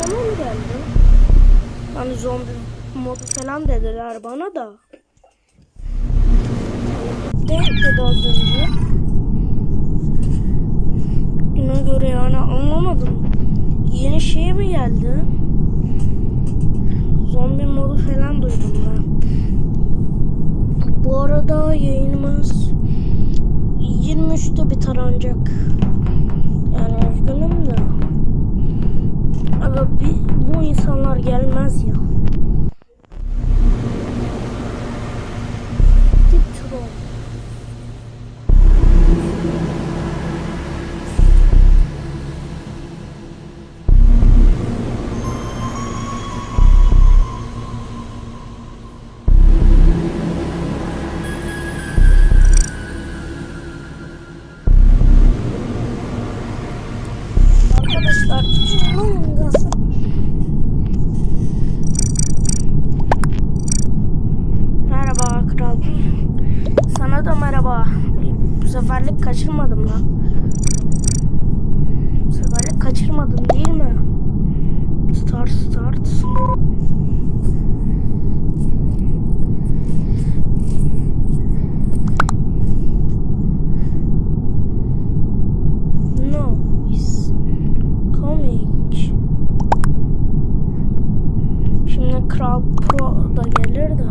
Bana mı geldi? Hani zombi modu falan dediler bana da. Ne dedi az önce? Buna göre yani anlamadım. Yeni şey mi geldi? Zombi modu falan duydum ben. Bu arada yayınımız 23'te biter ancak. Yani üzgünüm de. Ama bir, bu insanlar gelmez ya. Kaçırmadım lan. Bu seferlik kaçırmadın değil mi? Start start. Kral Pro da gelir de.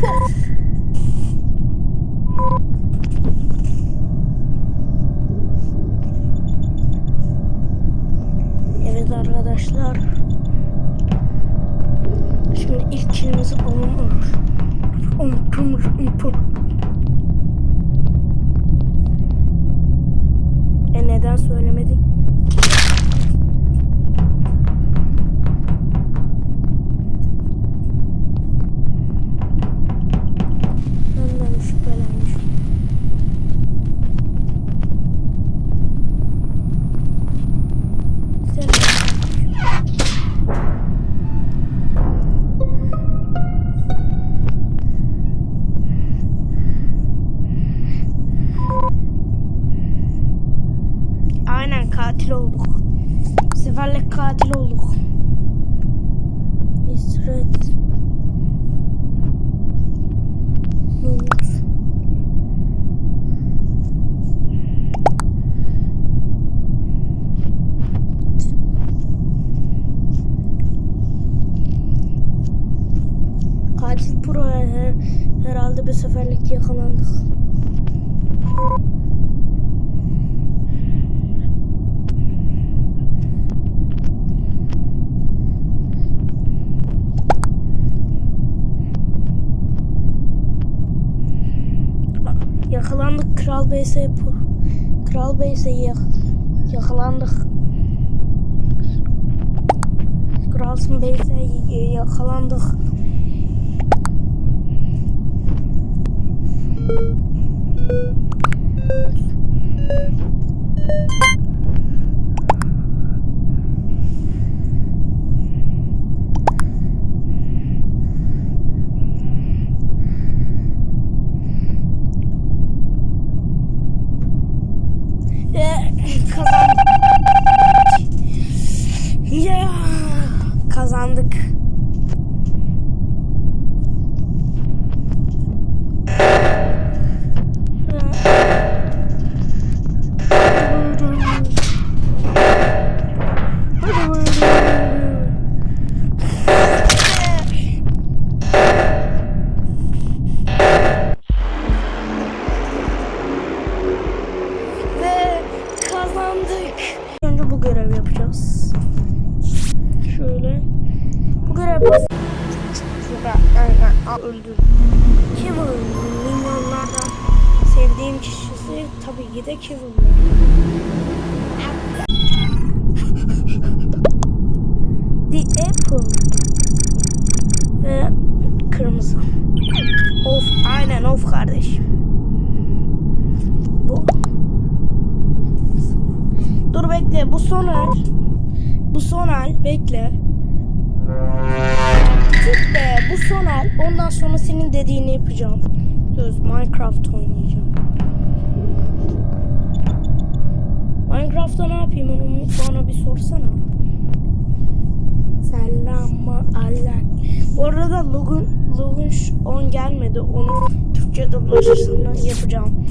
pull. Katil olduk. Bu seferlik katil olduk. İsret. Katil Pro'ya her, herhalde bir seferlik yakalandık. Yakalandık Kral BS Pro. Kral BS'ye yak yakalandık. Kralsın BS'ye yakalandık. Ve Kevin milyonlardan sevdiğim kişisi tabii ki de Kevin. The Apple ve kırmızı. Of aynen of kardeşim. Bu bekle bu son. Bu son el bekle. Tut be bu son el. Ondan sonra senin dediğini yapacağım. Söz Minecraft oynayacağım. Minecraft'ta ne yapayım onu bana bir sorsana. Selam Allah. Bu arada Logun, Logun 10 gelmedi. Onu Türkçe dublajını yapacağım.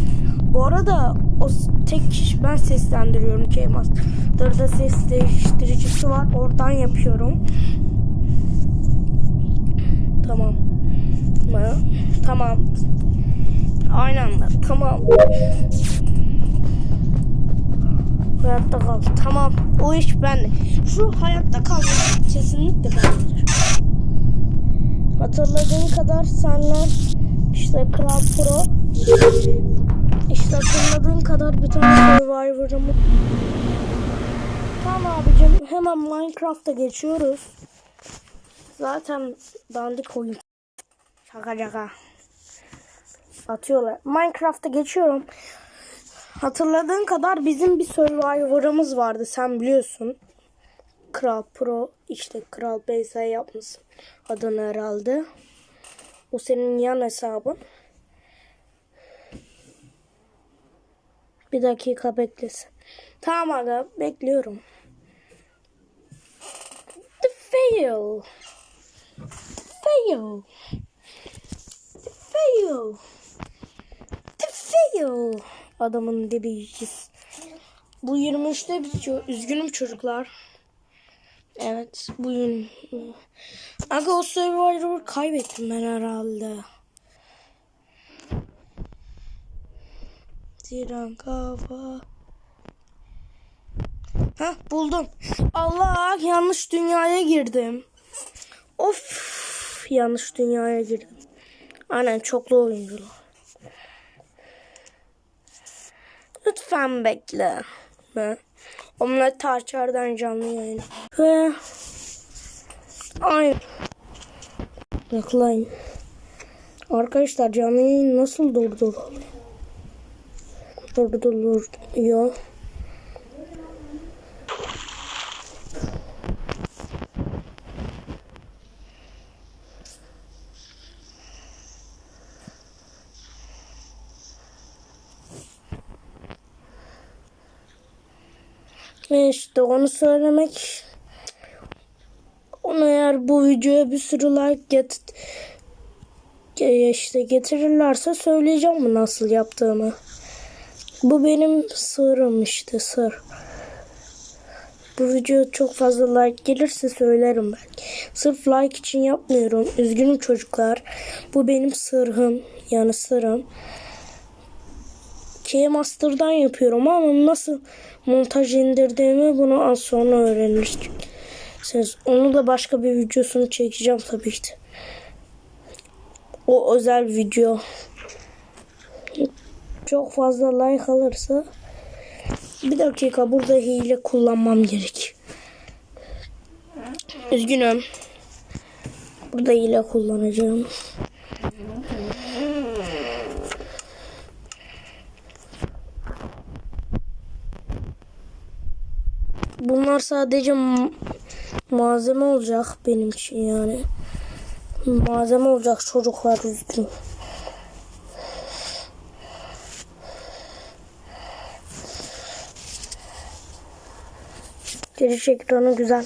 Bu arada o tek kişi ben seslendiriyorum K-Master'da ses değiştiricisi var. Oradan yapıyorum. Tamam. Mı? Tamam. Aynı anda. Tamam. Hayatta kal. Tamam. O iş bende. Şu hayatta kalmak kesinlikle bendedir. Hatırladığın kadar senle işte Kral Pro işte hatırladığın kadar tane Survivor'ımı Tamam abicim hemen Minecraft'a geçiyoruz. Zaten dandik oyun. Şaka şaka. Atıyorlar. Minecraft'a geçiyorum. Hatırladığın kadar bizim bir Survivor'ımız vardı sen biliyorsun. Kral Pro işte Kral BS yapmışsın adını herhalde. O senin yan hesabın. Bir dakika beklesin. Tamam aga bekliyorum. The fail. Fail. The fail. The fail. Adamın dibi ikiz. Bu 23'te bitiyor. Üzgünüm çocuklar. Evet bugün. Aga o Survivor kaybettim ben herhalde. Tiran kafa. Hah buldum. Allah yanlış dünyaya girdim. Of yanlış dünyaya girdim. Aynen çoklu oyunculu. Lütfen bekle. Ben. Omlet Tarçar'dan canlı yayın. Ve aynı. Bekleyin. Arkadaşlar canlı yayın nasıl durduruluyor? Durduruluyor. Ve işte onu söylemek onu eğer bu videoya bir sürü like get işte getirirlerse söyleyeceğim mi nasıl yaptığımı. Bu benim sırrım işte sır. Bu video çok fazla like gelirse söylerim belki. Sırf like için yapmıyorum. Üzgünüm çocuklar. Bu benim sırrım. Yani sırrım. K-Master'dan yapıyorum ama nasıl montaj indirdiğimi bunu az sonra öğrenirsiniz. Onu da başka bir videosunu çekeceğim tabii ki. O özel video. Çok fazla like alırsa bir dakika burada hile kullanmam gerek. Üzgünüm. Burada hile kullanacağım. Bunlar sadece malzeme olacak benim için yani. Malzeme olacak çocuklar üzgün. Giriş ekranı güzel.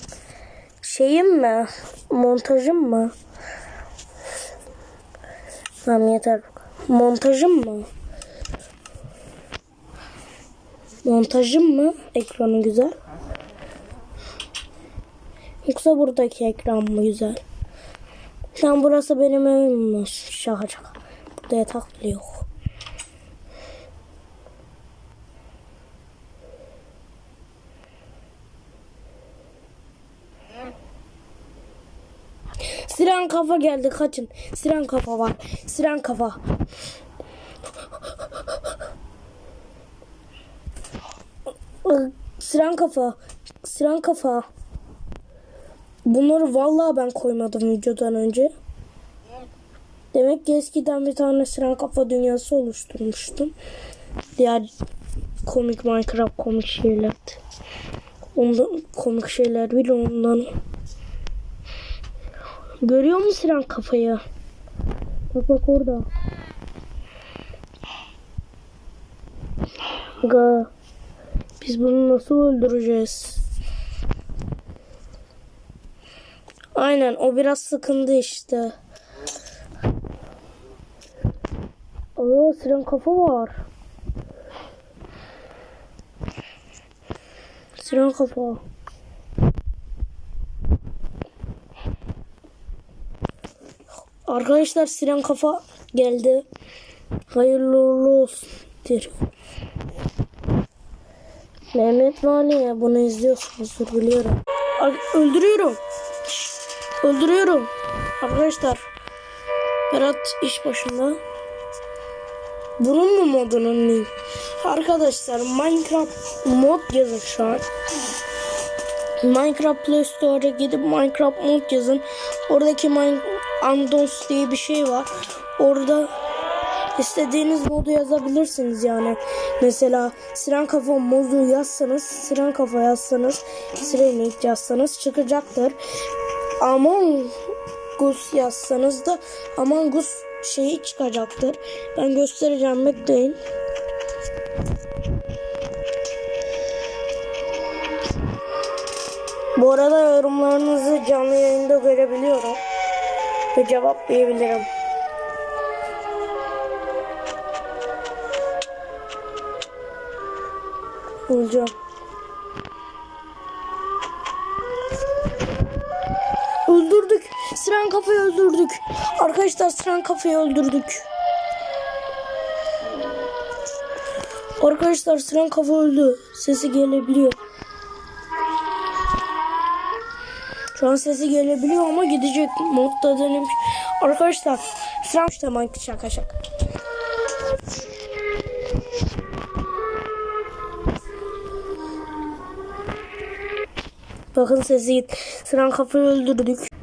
Şeyim mi? Montajım mı? Tamam yeter. Montajım mı? Montajım mı? Ekranı güzel. Yoksa buradaki ekran mı güzel? Tam burası benim evim? Şaka şaka. Burada yatak bile yok. Siren kafa geldi kaçın. Siren kafa var. Siren kafa. Siren kafa. Siren kafa. Bunları vallahi ben koymadım videodan önce. Demek ki eskiden bir tane siren kafa dünyası oluşturmuştum. Diğer komik Minecraft komik şeyler. Ondan komik şeyler bile ondan. Görüyor musun Siren kafayı? Bak bak orada. Aga. Biz bunu nasıl öldüreceğiz? Aynen o biraz sıkıntı işte. Aa siren kafa var. Siren kafa. Arkadaşlar siren kafa geldi. Hayırlı uğurlu olsun. Mehmet Vali ya bunu izliyorsunuzdur biliyorum. Öldürüyorum. Öldürüyorum. Arkadaşlar. Berat iş başında. Bunun mu modunun link? Arkadaşlar Minecraft mod yazın şu an. Minecraft Play Store'a gidip Minecraft mod yazın. Oradaki Min Andons diye bir şey var. Orada istediğiniz modu yazabilirsiniz yani. Mesela Siren Kafa modu yazsanız, Siren Kafa yazsanız, Sirenik yazsanız çıkacaktır. Among Us yazsanız da Among Us şeyi çıkacaktır. Ben göstereceğim bekleyin. Bu arada yorumlarınızı canlı yayında görebiliyorum. Ve cevaplayabilirim. Bulacağım. Öldürdük. Siren kafayı öldürdük. Arkadaşlar siren kafayı öldürdük. Arkadaşlar siren kafa öldü. Sesi gelebiliyor. Şu an sesi gelebiliyor ama gidecek modda denemiş. Arkadaşlar siren mank şaka şaka. Bakın sesi git. Siren kafayı öldürdük.